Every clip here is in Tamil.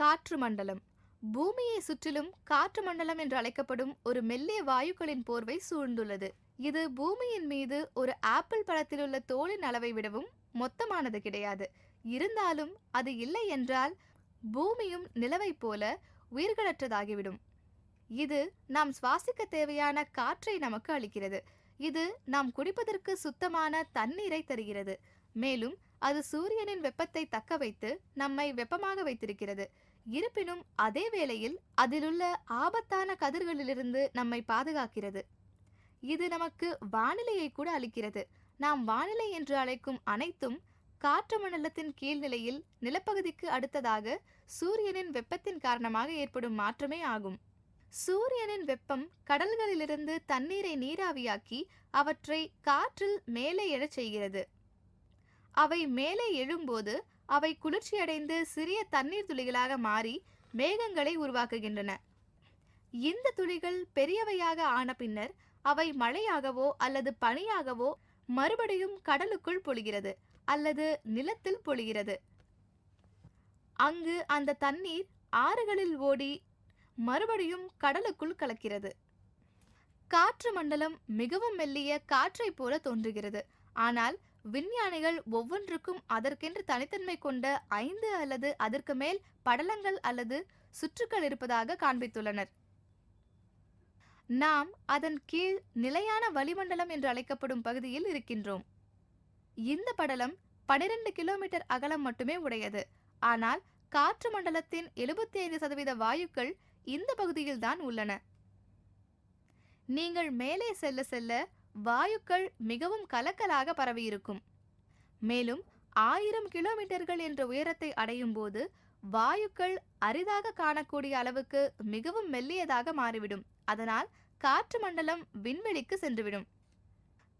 காற்று மண்டலம். பூமியை சுற்றிலும் காற்று மண்டலம் என்று அழைக்கப்படும் ஒரு மெல்லிய வாயுக்களின் போர்வை சூழ்ந்துள்ளது. இது பூமியின் மீது ஒரு ஆப்பிள் பழத்திலுள்ள தோலின் அளவை விடவும் மொத்தமானது கிடையாது. இருந்தாலும் அது இல்லை என்றால் பூமியும் நிலவைப் போல உயிர்களற்றதாகிவிடும். இது நாம் சுவாசிக்க தேவையான காற்றை நமக்கு அளிக்கிறது. இது நாம் குடிப்பதற்கு சுத்தமான தண்ணீரை தருகிறது. மேலும் அது சூரியனின் வெப்பத்தை தக்க வைத்து நம்மை வெப்பமாக வைத்திருக்கிறது. இருப்பினும் அதே வேளையில் அதிலுள்ள ஆபத்தான கதிர்களிலிருந்து நம்மை பாதுகாக்கிறது. இது நமக்கு வானிலையை கூட அளிக்கிறது. நாம் வானிலை என்று அழைக்கும் அனைத்தும் காற்று மண்டலத்தின் கீழ்நிலையில் நிலப்பகுதிக்கு அடுத்ததாக சூரியனின் வெப்பத்தின் காரணமாக ஏற்படும் மாற்றமே ஆகும். சூரியனின் வெப்பம் கடல்களிலிருந்து தண்ணீரை நீராவியாக்கி அவற்றை காற்றில் மேலே எழச் செய்கிறது. அவை மேலே எழும்போது அவை குளிர்ச்சியடைந்து சிறிய தண்ணீர் துளிகளாக மாறி மேகங்களை உருவாக்குகின்றன. இந்த துளிகள் பெரியவையாக ஆன பின்னர் அவை மழையாகவோ அல்லது பனியாகவோ மறுபடியும் கடலுக்குள் பொழிகிறது அல்லது நிலத்தில் பொழிகிறது. அங்கு அந்த தண்ணீர் ஆறுகளில் ஓடி மறுபடியும் கடலுக்குள் கலக்கிறது. காற்று மண்டலம் மிகவும் மெல்லிய காற்றைப் போல தோன்றுகிறது. ஆனால் விஞ்ஞானிகள் ஒவ்வொன்றுக்கும் அதற்கென்று தனித்தன்மை கொண்ட ஐந்து அல்லது அதற்கு மேல் படலங்கள் அல்லது சுற்றுக்கள் இருப்பதாக காண்பித்துள்ளனர். நாம் அதன் கீழ் நிலையான வளிமண்டலம் என்று அழைக்கப்படும் பகுதியில் இருக்கின்றோம். இந்த படலம் பனிரெண்டு கிலோமீட்டர் அகலம் மட்டுமே உடையது. ஆனால் காற்று மண்டலத்தின் எழுபத்தி ஐந்து சதவீத வாயுக்கள் இந்த பகுதியில்தான் உள்ளன. நீங்கள் மேலே செல்ல செல்ல வாயுக்கள் மிகவும் கலக்கலாக பரவியிருக்கும். மேலும் ஆயிரம் கிலோமீட்டர்கள் என்ற உயரத்தை அடையும் போது வாயுக்கள் அரிதாக காணக்கூடிய அளவுக்கு மிகவும் மெல்லியதாக மாறிவிடும். அதனால் காற்று மண்டலம் விண்வெளிக்கு சென்றுவிடும்.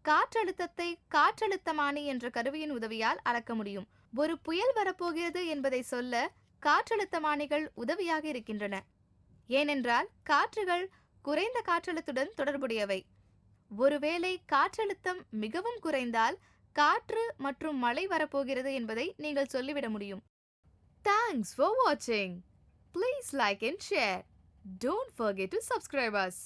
காற்றழுத்தத்தை காற்றழுத்தமானி என்ற கருவியின் உதவியால் அளக்க முடியும். ஒரு புயல் வரப்போகிறது என்பதை சொல்ல காற்றழுத்தமானிகள் உதவியாக இருக்கின்றன. ஏனென்றால் காற்றுகள் குறைந்த காற்றழுத்துடன் தொடர்புடையவை. ஒருவேளை காற்றழுத்தம் மிகவும் குறைந்தால் காற்று மற்றும் மழை வரப்போகிறது என்பதை நீங்கள் சொல்லிவிட முடியும். தேங்க்ஸ் ஃபார் வாட்சிங் please like and share don't forget to subscribers